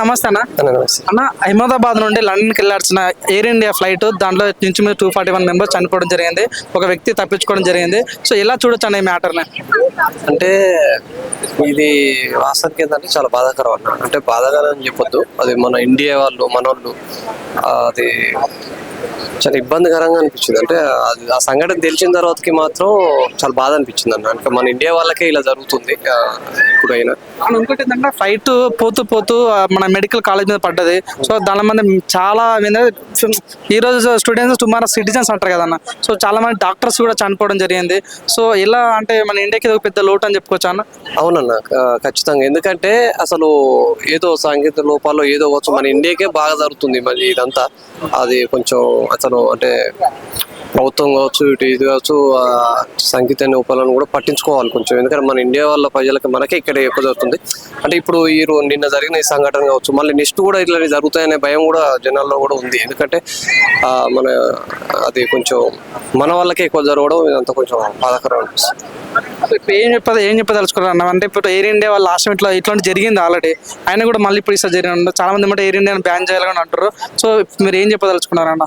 నమస్తే అన్న. అన్న అహ్మదాబాద్ నుండి లండన్కి వెళ్ళాల్సిన ఎయిర్ ఇండియా ఫ్లైట్ దాంట్లో నుంచి మీరు టూ ఫార్టీ వన్ మెంబర్స్ చనిపోవడం జరిగింది. ఒక వ్యక్తి తప్పించుకోవడం జరిగింది. సో ఎలా చూడొచ్చు అన్న ఈ మ్యాటర్ని అంటే ఇది వాస్తవానికి ఏంటంటే చాలా బాధాకరం అన్న. అంటే బాధాకరం అని చెప్పొద్దు. అది మన ఇండియా వాళ్ళు మన వాళ్ళు అది చాలా ఇబ్బందికరంగా అనిపించింది. అంటే అది ఆ సంఘటన తెలిసిన తర్వాతకి మాత్రం చాలా బాధ అనిపించింది అన్న. అంటే మన ఇండియా వాళ్ళకే ఇలా జరుగుతుంది ఇప్పుడైనా ఇంకోటి ఏంటంటే ఫ్లైట్ పోతూ పోతూ మన మెడికల్ కాలేజ్ మీద పడ్డది. సో దాని మంది చాలా ఈ రోజు స్టూడెంట్స్ టుమారో సిటిజన్స్ అంటారు కదన్న సో చాలా మంది డాక్టర్స్ కూడా చనిపోవడం జరిగింది. సో ఇలా అంటే మన ఇండియాకి ఇది ఒక పెద్ద లోటు అని చెప్పుకోవచ్చు అన్న? అవునన్న ఖచ్చితంగా. ఎందుకంటే అసలు ఏదో సాంకేతిక లోపాలు ఏదో కావచ్చు మన ఇండియాకే బాగా జరుగుతుంది మరి ఇదంతా. అది కొంచెం అతను అంటే ప్రభుత్వం కావచ్చు ఇటు ఇది కావచ్చు సంగీత లోపాలను కూడా పట్టించుకోవాలి కొంచెం. ఎందుకంటే మన ఇండియా వాళ్ళ ప్రజలకి మనకే ఇక్కడ ఎక్కువ జరుగుతుంది. అంటే ఇప్పుడు ఈ నిన్న జరిగిన ఈ సంఘటన కావచ్చు మళ్ళీ నెక్స్ట్ కూడా ఇట్లా జరుగుతాయనే భయం కూడా జనాల్లో కూడా ఉంది. ఎందుకంటే మన అది కొంచెం మన వాళ్ళకే ఎక్కువ జరగడం ఇదంతా కొంచెం బాధాకరం అనిపిస్తుంది. ఏం చెప్పదు ఏం చెప్పదలుచుకున్నాను అంటే ఇప్పుడు ఎయిర్ ఇండియా వాళ్ళ లాస్ట్ ఇట్లా ఇట్లాంటి జరిగింది ఆల్రెడీ ఆయన కూడా మళ్ళీ ఇప్పుడు ఈసారి జరిగిన చాలా మంది ఏమంటే ఎయిర్ ఇండియాని బ్యాన్ చేయాలని అంటారు సో మీరు ఏం చెప్పదలుచుకున్నారు అన్న?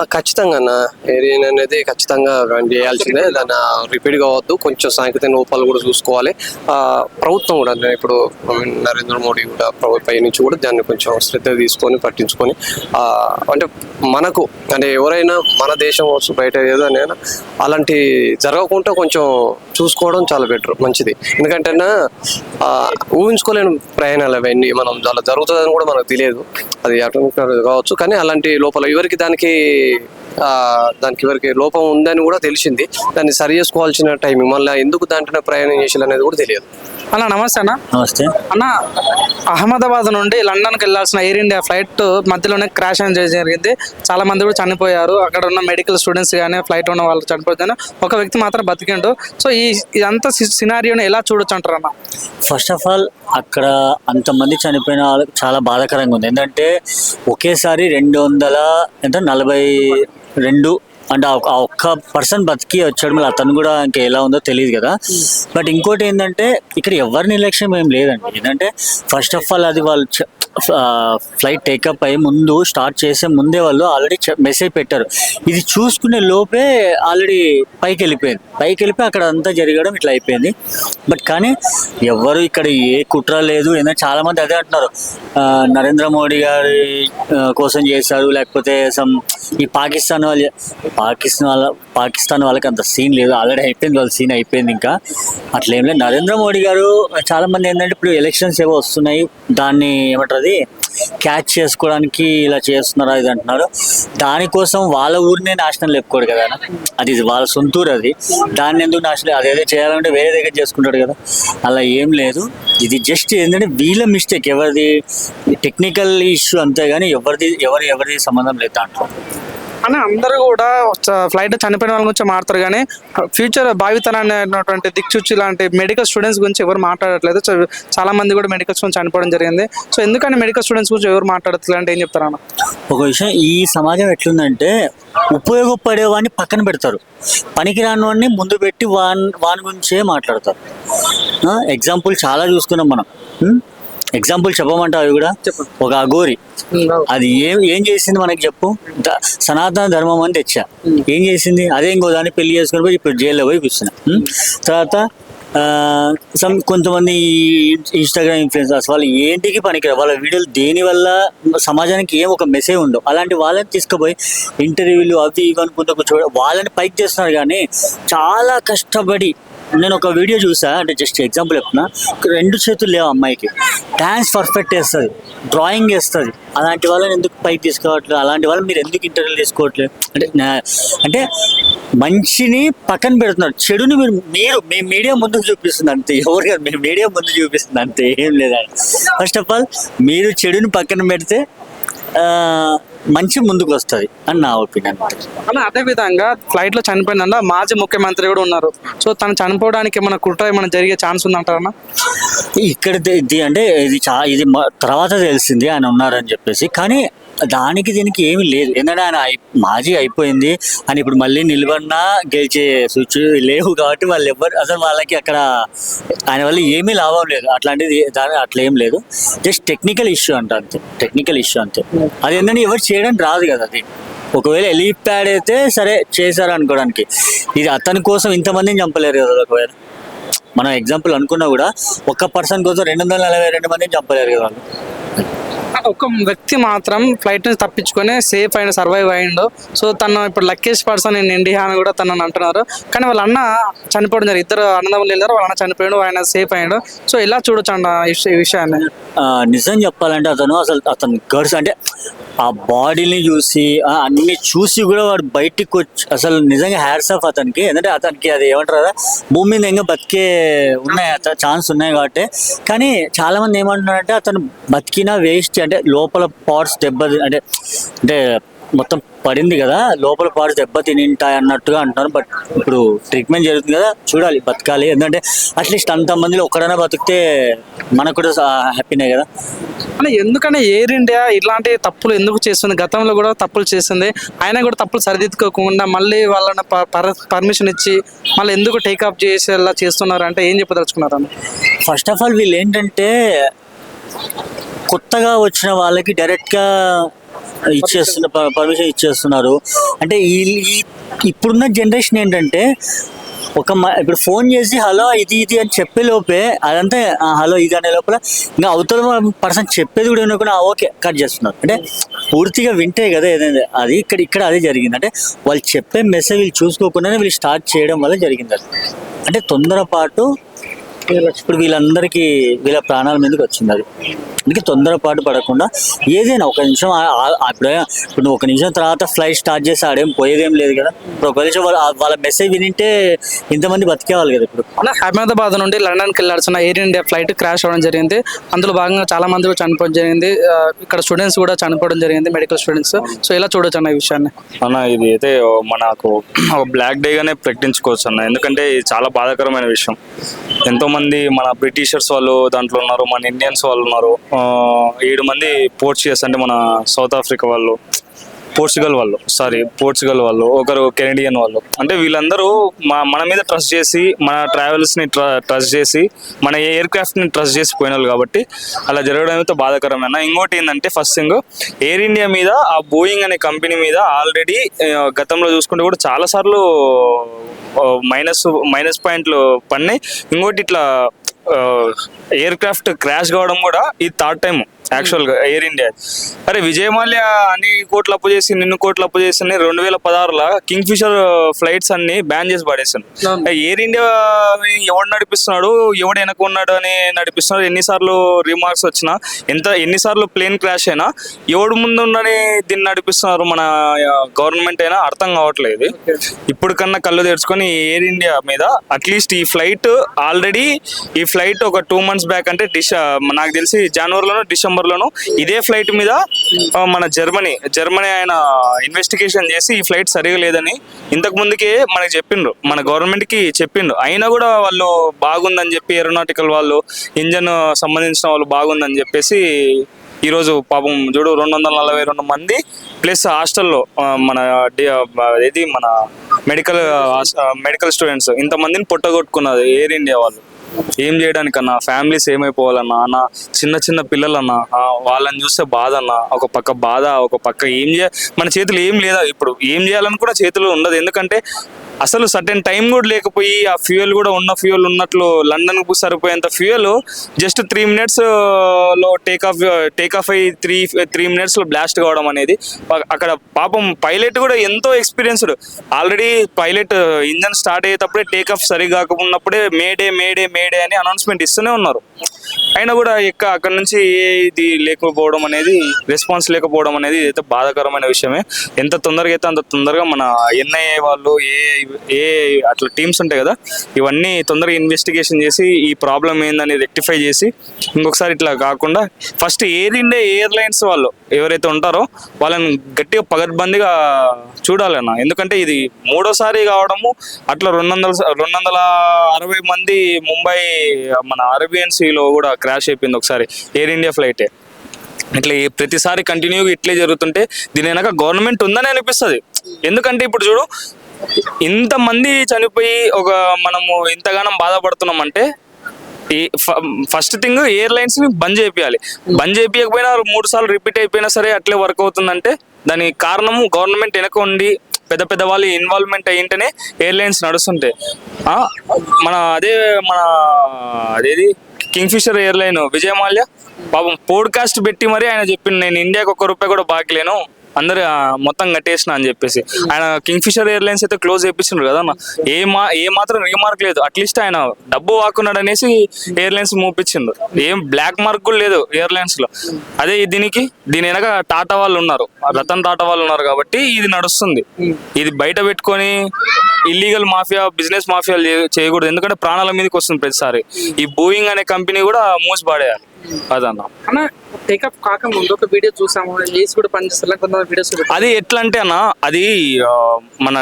ఖచ్చితంగా అన్న. ఏరియన్ అనేది ఖచ్చితంగా రన్ చేయాల్సిందే. దాన్ని రిపీట్ కావద్దు కొంచెం సాంకేతిక లోపాలు కూడా చూసుకోవాలి. ప్రభుత్వం కూడా ఇప్పుడు నరేంద్ర మోడీ కూడా ప్రభు- పై నుంచి కూడా దాన్ని కొంచెం శ్రద్ధ తీసుకొని పట్టించుకొని అంటే మనకు అంటే ఎవరైనా మన దేశం వచ్చు బయట ఏదైనా అలాంటి జరగకుండా కొంచెం చూసుకోవడం చాలా బెటర్ మంచిది. ఎందుకంటే ఊహించుకోలేని ప్రయాణాలు అవన్నీ మనం అలా జరుగుతుందని కూడా మనకు తెలియదు. అది అటు కావచ్చు. కానీ అలాంటి లోపల ఎవరికి దానికి ఆ, దానికి ఎవరికి లోపం ఉందని కూడా తెలిసింది. దాన్ని సరి చేసుకోవాల్సిన టైం మళ్ళీ ఎందుకు దాంట్లో ప్రయాణం చేయాలి అనేది కూడా తెలియదు. అన్న నమస్తే అన్న. నమస్తే. అన్న అహ్మదాబాద్ నుండి లండన్కి వెళ్ళాల్సిన ఎయిర్ ఇండియా ఫ్లైట్ మధ్యలోనే క్రాష్ అనేది జరిగింది. చాలా మంది కూడా చనిపోయారు. అక్కడ ఉన్న మెడికల్ స్టూడెంట్స్ కానీ ఫ్లైట్ ఉన్న వాళ్ళు చనిపోయారు ఒక వ్యక్తి మాత్రం బతికిండు. సో ఈ ఇదంతా సినారియోని ఎలా చూడొచ్చు అంటారు అన్న? ఫస్ట్ ఆఫ్ ఆల్ అక్కడ అంతమంది చనిపోయిన వాళ్ళకి చాలా బాధాకరంగా ఉంది. ఏంటంటే ఒకేసారి రెండు వందల ఎంత? నలభై రెండు అంటే ఆ ఒక్క- పర్సన్ బతికి వచ్చాడు మళ్ళీ అతను కూడా ఇంకా ఎలా ఉందో తెలియదు కదా. బట్ ఇంకోటి ఏంటంటే ఇక్కడ ఎవరి నిర్లక్ష్యం ఏం లేదండి. ఏంటంటే ఫస్ట్ ఆఫ్ ఆల్ అది వాళ్ళు ఫ్లైట్ టేకప్ అయ్యి ముందు స్టార్ట్ చేసే ముందే వాళ్ళు ఆల్రెడీ మెసేజ్ పెట్టారు. ఇది చూసుకునే లోపే ఆల్రెడీ పైకి వెళ్ళిపోయింది పైకి వెళ్ళిపోయి అక్కడ అంతా జరగడం ఇట్లా అయిపోయింది. బట్ కానీ ఎవరు ఇక్కడ ఏ కుట్ర లేదు ఏదైనా చాలా మంది అదే అంటున్నారు. నరేంద్ర మోడీ గారి కోసం చేశారు లేకపోతే సమ్ ఈ పాకిస్తాన్ వాళ్ళు పాకిస్తాన్ వాళ్ళ పాకిస్తాన్ వాళ్ళకి అంత సీన్ లేదు. ఆల్రెడీ అయిపోయింది వాళ్ళ సీన్ అయిపోయింది ఇంకా. అట్లా ఏం లేదు. నరేంద్ర మోడీ గారు చాలా మంది ఏంటంటే ఇప్పుడు ఎలక్షన్స్ ఏవో వస్తున్నాయి. దాన్ని ఏమంటారు అది క్యాచ్ చేసుకోవడానికి ఇలా చేస్తున్నారా ఇది అంటున్నారు. దానికోసం వాళ్ళ ఊరినే నాశనం లేపుకోడు కదా అది వాళ్ళ సొంత ఊరు అది. దాన్ని ఎందుకు నాశనం అదేదో చేయాలంటే వేరే దగ్గర చేసుకుంటాడు కదా. అలా ఏం లేదు. ఇది జస్ట్ ఏంటంటే వీళ్ళ మిస్టేక్ ఎవరిది టెక్నికల్ ఇష్యూ అంతే కానీ ఎవరిది ఎవరి ఎవరిది సంబంధం లేదు దాంట్లో. అని అందరూ కూడా ఫ్లైట్ చనిపోయిన వాళ్ళ గురించి మాట్లాడతారు. కానీ ఫ్యూచర్ భావితరాన్ని అనేటువంటి దిక్సూచి లాంటి మెడికల్ స్టూడెంట్స్ గురించి ఎవరు మాట్లాడట్లేదు. సో చాలా మంది కూడా మెడికల్ స్టూడెంట్స్ చనిపోవడం జరిగింది. సో ఎందుకని మెడికల్ స్టూడెంట్స్ గురించి ఎవరు మాట్లాడట్లేదు అంటే ఏం చెప్తారు అన్న? ఒక విషయం ఈ సమాజం ఎట్లుందంటే ఉపయోగపడేవాడిని పక్కన పెడతారు. పనికిరాని వాడిని ముందు పెట్టి వాని వాని గురించే మాట్లాడతారు. ఎగ్జాంపుల్ చాలా చూసుకున్నాం మనం. ఎగ్జాంపుల్ చెప్పమంటావు అవి కూడా. ఒక అఘోరి. అది ఏం ఏం చేసింది మనకి చెప్పు? సనాతన ధర్మం అని తెచ్చా. ఏం చేసింది? అదే ఇంకో దాన్ని పెళ్ళి చేసుకుని పోయి ఇప్పుడు జైల్లో పోయి కూర్చున్నా. తర్వాత సమ్ కొంతమంది ఇన్స్టాగ్రామ్ ఇన్ఫ్లుయెన్సర్స్ వాళ్ళు ఏంటికి పనికిరారు వాళ్ళ వీడియోలు దేని వల్ల సమాజానికి ఏం ఒక మెసేజ్ ఉండవు? అలాంటి వాళ్ళని తీసుకుపోయి ఇంటర్వ్యూలు అవి ఇవి అనుకుంటూ కూర్చో వాళ్ళని పైకి చేస్తున్నారు కానీ చాలా కష్టపడి నేను ఒక వీడియో చూసా అంటే జస్ట్ ఎగ్జాంపుల్ చెప్తున్నా. రెండు చేతులు లేవు అమ్మాయికి. డ్యాన్స్ పర్ఫెక్ట్ వేస్తుంది డ్రాయింగ్ వేస్తుంది అలాంటి వాళ్ళని ఎందుకు పైకి తీసుకోవట్లేదు? అలాంటి వాళ్ళని మీరు ఎందుకు ఇంటర్వ్యూ తీసుకోవట్లేదు? అంటే అంటే మంచిని పక్కన పెడుతున్నారు. చెడుని మీరు మీరు మీ మీడియా ముందుకు చూపిస్తుంది అంతే. ఎవరు కాదు మీ మీడియా ముందు చూపిస్తుంది అంతే. ఏం లేదా ఫస్ట్ ఆఫ్ ఆల్ మీరు చెడుని పక్కన పెడితే మంచి ముందుకు వస్తుంది అని నా ఒపీనియన్. అలా అదే విధంగా ఫ్లైట్లో చనిపోయిన మాజీ ముఖ్యమంత్రి కూడా ఉన్నారు. సో తను చనిపోవడానికి ఏమైనా కుట్ర ఏమైనా జరిగే ఛాన్స్ ఉందంటారన్నా ఇక్కడ అంటే ఇది చా ఇది తర్వాత తెలిసింది ఆయన ఉన్నారని చెప్పేసి. కానీ దానికి దీనికి ఏమీ లేదు. ఎందుకంటే ఆయన అయి- మాజీ అయిపోయింది అని ఇప్పుడు మళ్ళీ నిలబడినా గెలిచే సూచు లేవు కాబట్టి వాళ్ళు ఎవరు అసలు వాళ్ళకి అక్కడ ఆయన వల్ల ఏమీ లాభం లేదు. అట్లాంటిది దాని అట్లా ఏం లేదు. జస్ట్ టెక్నికల్ ఇష్యూ అంట అంతే. టెక్నికల్ ఇష్యూ అంతే. అది ఏంటంటే ఎవరు చేయడం రాదు కదా అది. ఒకవేళ ఎలిప్యాడ్ అయితే సరే చేశారు అనుకోవడానికి. ఇది అతని కోసం ఇంతమందిని చంపలేరు కదా ఒకవేళ. మనం ఎగ్జాంపుల్ అనుకున్నా కూడా ఒక్క పర్సన్ కోసం రెండు వందల నలభై రెండు మందిని చంపలేరు కదా వాళ్ళు. ఒక వ్యక్తి మాత్రం ఫ్లైట్ నుంచి తప్పించుకొని సేఫ్ అయిన సర్వైవ్ అయ్యిండు సో తను ఇప్పుడు లక్కీస్ట్ పర్సన్ ఇన్ ఇండియా అని కూడా తనని అంటున్నారు. కానీ వాళ్ళ అన్న చనిపోవడం జరిగింది. ఇద్దరు అన్నదమ్ములు వెళ్ళారు వాళ్ళ అన్న చనిపోయాడు. ఆయన సేఫ్ అయ్యాడు. సో ఇలా చూడొచ్చు అన్న ఈ విషయాన్ని. నిజం చెప్పాలంటే అతను అసలు అతను గర్స్ అంటే ఆ బాడీని చూసి అన్ని చూసి కూడా వాడు బయటికి వచ్చి అసలు నిజంగా హ్యార్స్ ఆఫ్ అతనికి. ఎందుకంటే అతనికి అది ఏమంటారు కదా భూమి మీద ఇంకా బతికే ఉన్నాయి. ఛాన్స్ ఉన్నాయి కాబట్టి. కానీ చాలా మంది ఏమంటున్నారంటే అతను బతికినా వేస్ట్ అంటే లోపల పార్ట్స్ దెబ్బ అంటే అంటే మొత్తం పడింది కదా లోపల పార్ట్స్ దెబ్బ తినింటాయి అన్నట్టుగా అంటున్నారు. బట్ ఇప్పుడు ట్రీట్మెంట్ జరుగుతుంది కదా చూడాలి బతకాలి. ఎందుకంటే అట్లీస్ట్ అంతమందిలో ఒక్కడైనా బతికితే మనకు కూడా హ్యాపీనే కదా. అంటే ఎందుకని ఎయిర్ ఇండియా ఇలాంటి తప్పులు ఎందుకు చేస్తుంది? గతంలో కూడా తప్పులు చేసింది. ఆయన కూడా తప్పులు సరిదిద్దుకోకుండా మళ్ళీ వాళ్ళని పర్మిషన్ ఇచ్చి మళ్ళీ ఎందుకు టేక్ ఆఫ్ చేసేలా చేస్తున్నారు? అంటే ఏం చెప్పదలుచుకున్నారు ఫస్ట్ ఆఫ్ ఆల్ వీళ్ళు ఏంటంటే కొత్తగా వచ్చిన వాళ్ళకి డైరెక్ట్గా ఇచ్చేస్తున్న పర్మిషన్ ఇచ్చేస్తున్నారు. అంటే ఈ ఇప్పుడున్న జనరేషన్ ఏంటంటే ఒక ఇప్పుడు ఫోన్ చేసి హలో ఇది ఇది అని చెప్పే లోపే అదంతా హలో ఇది అనే లోపల ఇంకా అవతల పర్సన్ చెప్పేది కూడా వినకుండా ఓకే కట్ చేస్తున్నారు. అంటే పూర్తిగా వింటే కదా ఏదైనా అది ఇక్కడ ఇక్కడ అదే జరిగింది. అంటే వాళ్ళు చెప్పే మెసేజ్ వీళ్ళు చూసుకోకుండానే వీళ్ళు స్టార్ట్ చేయడం వల్ల జరిగింది అది. అంటే తొందరపాటు ఇప్పుడు వీళ్ళందరికీ వీళ్ళ ప్రాణాల మీదకి వచ్చింది అది. అందుకే తొందరపాటు పడకుండా ఏదైనా ఒక నిమిషం ఆ- ఇప్పుడు ఒక నిమిషం తర్వాత ఫ్లైట్ స్టార్ట్ చేసి ఆడేం పోయేదేం లేదు కదా. ఇప్పుడు ఒక నిమిషం వాళ్ళ వాళ్ళ మెసేజ్ వినింటే ఇంతమంది బతికేవాళ్ళు కదా ఇప్పుడు. అలా అహ్మదాబాద్ నుండి లండన్కి వెళ్ళాల్సిన ఎయిర్ ఇండియా ఫ్లైట్ క్రాష్ అవ్వడం జరిగింది. అందులో భాగంగా చాలా మంది కూడా చనిపోవడం జరిగింది. ఇక్కడ స్టూడెంట్స్ కూడా చనిపోవడం జరిగింది మెడికల్ స్టూడెంట్స్ సో ఇలా చూడొచ్చు అన్న ఈ విషయాన్ని. అన్న ఇది అయితే మనకు ఒక బ్లాక్ డేగానే ప్రకటించుకోవచ్చు అన్న. ఎందుకంటే ఇది చాలా బాధాకరమైన విషయం. ఎంతో మంది మన బ్రిటిషర్స్ వాళ్ళు దాంట్లో ఉన్నారు మన ఇండియన్స్ వాళ్ళు ఉన్నారు. ఏడు మంది పోర్చుగీస్ అంటే మన సౌత్ ఆఫ్రికా వాళ్ళు. పోర్చుగల్ వాళ్ళు సారీ పోర్చుగల్ వాళ్ళు ఒకరు కెనడియన్ వాళ్ళు. అంటే వీళ్ళందరూ మా మన మీద ట్రస్ట్ చేసి మన ట్రావెల్స్ని ట్ర ట్రస్ట్ చేసి మన ఎయిర్ క్రాఫ్ట్ని ట్రస్ట్ చేసి పోయినారు కాబట్టి అలా జరగడం అయితే బాధాకరమైన. ఇంకోటి ఏంటంటే ఫస్ట్ థింగ్ ఎయిర్ ఇండియా మీద ఆ బోయింగ్ అనే కంపెనీ మీద ఆల్రెడీ గతంలో చూసుకుంటే కూడా చాలాసార్లు మైనస్ మైనస్ పాయింట్లు పడినాయి. ఇంకోటి ఇట్లా ఎయిర్ క్రాఫ్ట్ క్రాష్ కావడం కూడా ఇది థర్డ్ టైం యాక్చువల్గా ఎయిర్ ఇండియా అరే విజయ్ మాల్య అన్ని కోట్లు అప్పు చేసి నిన్ను కోట్లు అప్పు చేసి రెండు వేల పదహారులో కింగ్ ఫిషర్ ఫ్లైట్స్ అన్ని బ్యాన్ చేసి పడేసాను. ఎయిర్ ఇండియా ఎవడు నడిపిస్తున్నాడు ఎవడు వెనక ఉన్నాడు అని నడిపిస్తున్నాడు ఎన్నిసార్లు రిమార్క్స్ వచ్చినా ఎంత ఎన్నిసార్లు ప్లేన్ క్రాష్ అయినా ఎవడు ముందు ఉన్నని దీన్ని నడిపిస్తున్నారు మన గవర్నమెంట్ అయినా అర్థం కావట్లేదు. ఇప్పుడు కన్నా కళ్ళు తెరుచుకొని ఎయిర్ ఇండియా మీద అట్లీస్ట్ ఈ ఫ్లైట్ ఆల్రెడీ ఈ ఫ్లైట్ ఒక టూ మంత్స్ బ్యాక్ అంటే డిష నాకు తెలిసి జనవరిలోనో డిసెంబర్లోనో ఇదే ఫ్లైట్ మీద మన జర్మనీ జర్మనీ ఆయన ఇన్వెస్టిగేషన్ చేసి ఈ ఫ్లైట్ సరిగా లేదని ఇంతకు ముందుకే మనకి చెప్పిండ్రు. మన గవర్నమెంట్కి చెప్పిండ్రు. అయినా కూడా వాళ్ళు బాగుందని చెప్పి ఏరోనాటికల్ వాళ్ళు ఇంజన్ సంబంధించిన వాళ్ళు బాగుందని చెప్పేసి ఈరోజు పాపం చూడు రెండు వందల నలభై రెండు మంది ప్లస్ హాస్టల్లో మన ఇది మన మెడికల్ మెడికల్ స్టూడెంట్స్ ఇంతమందిని పొట్టగొట్టుకున్నది ఎయిర్ ఇండియా వాళ్ళు. ఏం చేయడానికన్నా ఫ్యామిలీస్ ఏమైపోవాలన్నా అన్న చిన్న చిన్న పిల్లలన్నా వాళ్ళని చూస్తే బాధ అన్న ఒక పక్క బాధ ఒక పక్క ఏం చేయ మన చేతులు ఏం లేదా ఇప్పుడు? ఏం చేయాలని కూడా చేతులు ఉండదు. ఎందుకంటే అసలు సర్టెన్ టైం కూడా లేకపోయి ఆ ఫ్యూయల్ కూడా ఉన్న ఫ్యూయల్ ఉన్నట్లు లండన్కు సరిపోయేంత ఫ్యూయల్ జస్ట్ త్రీ మినిట్స్లో టేక్ ఆఫ్ టేక్ ఆఫ్ అయ్యి త్రీ త్రీ మినిట్స్లో బ్లాస్ట్ కావడం అనేది. అక్కడ పాపం పైలట్ కూడా ఎంతో experienced. Already pilot engine start అయ్యేటప్పుడే take off సరిగా కాకపోయినప్పుడే మేడే మేడే మేడే అని అనౌన్స్మెంట్ ఇస్తూనే ఉన్నారు. అయినా కూడా ఎక్క అక్కడ నుంచి ఏ ఇది లేకపోవడం అనేది రెస్పాన్స్ లేకపోవడం అనేది అయితే బాధాకరమైన విషయమే. ఎంత తొందరగా అయితే అంత తొందరగా మన ఎన్ఐఏ వాళ్ళు ఏ ఏ అట్లా టీమ్స్ ఉంటాయి కదా ఇవన్నీ తొందరగా ఇన్వెస్టిగేషన్ చేసి ఈ ప్రాబ్లం ఏందని రెక్టిఫై చేసి ఇంకొకసారి ఇట్లా కాకుండా ఫస్ట్ ఎయిర్ ఇండియా ఎయిర్లైన్స్ వాళ్ళు ఎవరైతే ఉంటారో వాళ్ళని గట్టిగా పగడ్బందీగా చూడాలన్న. ఎందుకంటే ఇది మూడోసారి కావడము అట్లా రెండు వందల రెండు వందల అరవై మంది ముంబై మన అరేబియన్ సీలో కూడా క్రాష్ అయిపోయింది ఒకసారి. ఎయిర్ ఇండియా ఫ్లైటే ఇట్లా ఈ ప్రతిసారి కంటిన్యూగా ఇట్లే జరుగుతుంటే దీని వెనక గవర్నమెంట్ ఉందని అనిపిస్తుంది. ఎందుకంటే ఇప్పుడు చూడు ఇంతమంది చనిపోయి ఒక మనము ఇంతగానం బాధపడుతున్నాం అంటే ఫస్ట్ థింగ్ ఎయిర్లైన్స్ని బంద్ చేయాలి బంద్ చేయకపోయినా మూడు సార్లు రిపీట్ అయిపోయినా సరే అట్లే వర్క్ అవుతుందంటే దానికి కారణం గవర్నమెంట్ వెనక ఉండి పెద్ద పెద్ద వాళ్ళు ఇన్వాల్వ్మెంట్ అయ్యింటేనే ఎయిర్లైన్స్ నడుస్తుంటాయి. మన అదే మన అదేది? Kingfisher airline. విజయ్ మాల్యా పాపం పోడ్కాస్ట్ పెట్టి మరీ ఆయన చెప్పింది నేను ఇండియాకి ఒక్క రూపాయి కూడా బాకలేను అందరు మొత్తం కట్టేసిన అని చెప్పేసి. ఆయన కింగ్ ఫిషర్ ఎయిర్లైన్స్ అయితే క్లోజ్ చేయించారు కదా అన్న. ఏ మా ఏ మాత్రం రీమార్క్ లేదు. అట్లీస్ట్ ఆయన డబ్బు వాకున్నాడు అనేసి ఎయిర్లైన్స్ మూపించిండు ఏం బ్లాక్ మార్క్ కూడా లేదు ఎయిర్లైన్స్లో. అదే దీనికి దీని వెనక టాటా వాళ్ళు ఉన్నారు. రతన్ టాటా వాళ్ళు ఉన్నారు కాబట్టి ఇది నడుస్తుంది. ఇది బయట పెట్టుకొని ఇల్లీగల్ మాఫియా బిజినెస్ మాఫియాలు చేయకూడదు. ఎందుకంటే ప్రాణాల మీదకి వస్తుంది ప్రతిసారి. ఈ బూయింగ్ అనే కంపెనీ కూడా మూసి అదన్న. అన్న టేకప్ కాకముందు ఒక వీడియో చూసాము ఏసీ కూడా పనిచేస్తారు కొంత వీడియోస్ అది ఎట్లా అంటే అన్న అది మన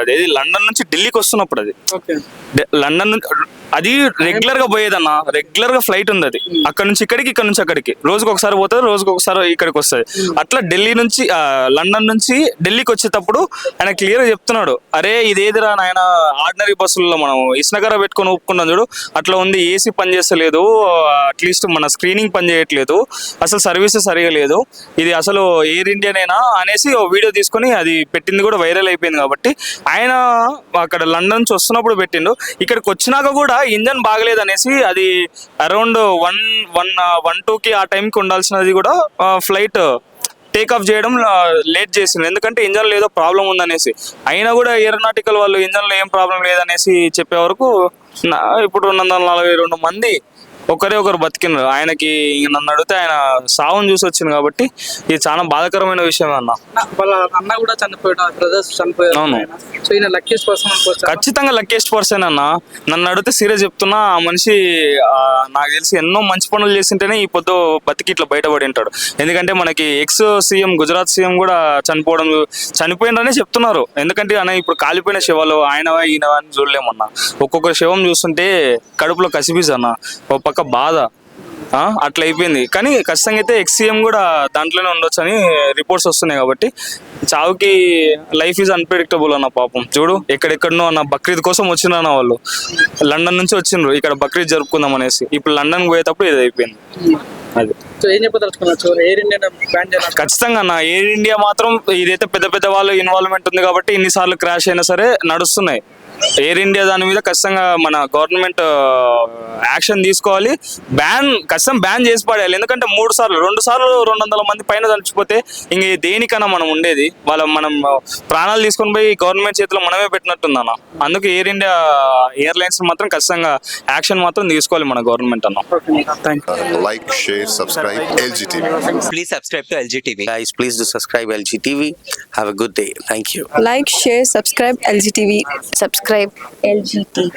అదేది లండన్ నుంచి ఢిల్లీకి వస్తున్నప్పుడు అది. లండన్ నుంచి అది రెగ్యులర్గా పోయేదన్న రెగ్యులర్గా ఫ్లైట్ ఉంది అది అక్కడ నుంచి ఇక్కడికి ఇక్కడ నుంచి అక్కడికి. రోజుకి ఒకసారి పోతుంది రోజుకి ఒకసారి ఇక్కడికి వస్తుంది. అట్లా ఢిల్లీ నుంచి లండన్ నుంచి ఢిల్లీకి వచ్చేటప్పుడు ఆయన క్లియర్గా చెప్తున్నాడు. అరే ఇదేదిరా నాయన ఆర్డినరీ బస్సుల్లో మనం ఇసునగర పెట్టుకొని ఒప్పుకున్నాం చూడు అట్లా ఉంది ఏసీ పనిచేస్తలేదు అట్లీస్ట్ మన స్క్రీనింగ్ పని చేయట్లేదు. అసలు సర్వీసెస్ సరిగా లేదు. ఇది అసలు ఎయిర్ ఇండియానేనా అనేసి ఓ వీడియో తీసుకొని అది పెట్టింది కూడా వైరల్ అయిపోయింది కాబట్టి ఆయన అక్కడ లండన్ నుంచి వస్తున్నప్పుడు పెట్టిండు. ఇక్కడికి వచ్చినాక కూడా ఇంజన్ బాగలేదు అనేసి అది అరౌండ్ వన్ వన్ వన్ టూకి ఆ టైంకి ఉండాల్సినది కూడా ఫ్లైట్ టేక్ ఆఫ్ చేయడం లేట్ చేసింది ఎందుకంటే ఇంజన్ ఏదో ప్రాబ్లం ఉందనేసి. అయినా కూడా ఏరోనాటికల్ వాళ్ళు ఇంజన్లో ఏం ప్రాబ్లం లేదనేసి చెప్పే వరకు నా- ఇప్పుడు రెండు వందల నలభై రెండు మంది ఒకరే ఒకరు బతికినారు. ఆయనకి నన్ను అడిగితే ఆయన సావును చూసి వచ్చింది కాబట్టి ఇది చాలా బాధాకరమైన విషయం అన్న. వాళ్ళ అన్న కూడా చనిపోయాడు బ్రదర్స్ చనిపోయారు అవును. సో ఈయన లక్కీస్ పర్సన్ అనుకోవచ్చు ఖచ్చితంగా లక్కీస్ట్ పర్సన్ అన్న. నన్ను అడిగితే సీరియస్ చెప్తున్నా ఆ మనిషి నాకు తెలిసి ఎన్నో మంచి పనులు చేసింటేనే ఈ పొద్దు బతికి ఇట్లా బయటపడి ఉంటాడు ఎందుకంటే మనకి ఎక్స్ సీఎం గుజరాత్ సీఎం కూడా చనిపోవడం చనిపోయిందనే చెప్తున్నారు. ఎందుకంటే అన్న ఇప్పుడు కాలిపోయిన శవాలు ఆయనవా ఈయనవా అని చూడలేమన్న. ఒక్కొక్క శవం చూస్తుంటే కడుపులో కసిపిస్ అన్న. ఒక పక్క బాధ. అట్లా అయిపోయింది. కానీ ఖచ్చితంగా అయితే ఎక్స్సీఎం కూడా దాంట్లోనే ఉండొచ్చు అని రిపోర్ట్స్ వస్తున్నాయి కాబట్టి చావుకి లైఫ్ ఈజ్ అన్ప్రెడిక్టబుల్ అన్న పాపం. చూడు ఎక్కడెక్కడనో అన్న బక్రీద్ కోసం వచ్చిన వాళ్ళు. లండన్ నుంచి వచ్చిండ్రు. ఇక్కడ బక్రీద్ జరుపుకుందాం అనేసి. ఇప్పుడు లండన్ పోయేటప్పుడు ఇది అయిపోయింది. అది. ఖచ్చితంగా అన్న. ఎయిర్ ఇండియా మాత్రం ఇదైతే పెద్ద పెద్ద వాళ్ళు ఇన్వాల్వ్మెంట్ ఉంది కాబట్టి ఇన్నిసార్లు క్రాష్ అయినా సరే నడుస్తున్నాయి. ఎయిర్ ఇండియా దాని మీద ఖచ్చితంగా మన గవర్నమెంట్ యాక్షన్ తీసుకోవాలి. బ్యాన్ ఖచ్చితంగా బ్యాన్ చేసి పడేయాలి ఎందుకంటే మూడు సార్లు రెండు సార్లు రెండు వందల మంది పైన చచ్చిపోతే ఇంక దేనికన్నా మనం ఉండేది. వాళ్ళ మనం ప్రాణాలు తీసుకొని పోయి గవర్నమెంట్ చేతిలో మనమే పెట్టినట్టుందన్న. అందుకే ఎయిర్ ఇండియా ఎయిర్లైన్స్ మాత్రం ఖచ్చితంగా యాక్షన్ మాత్రం తీసుకోవాలి మన గవర్నమెంట్ అన్న. Thank you please do subscribe LG TV. Have a good day. Thank you. like, share, subscribe LGTV. subscribe LGT.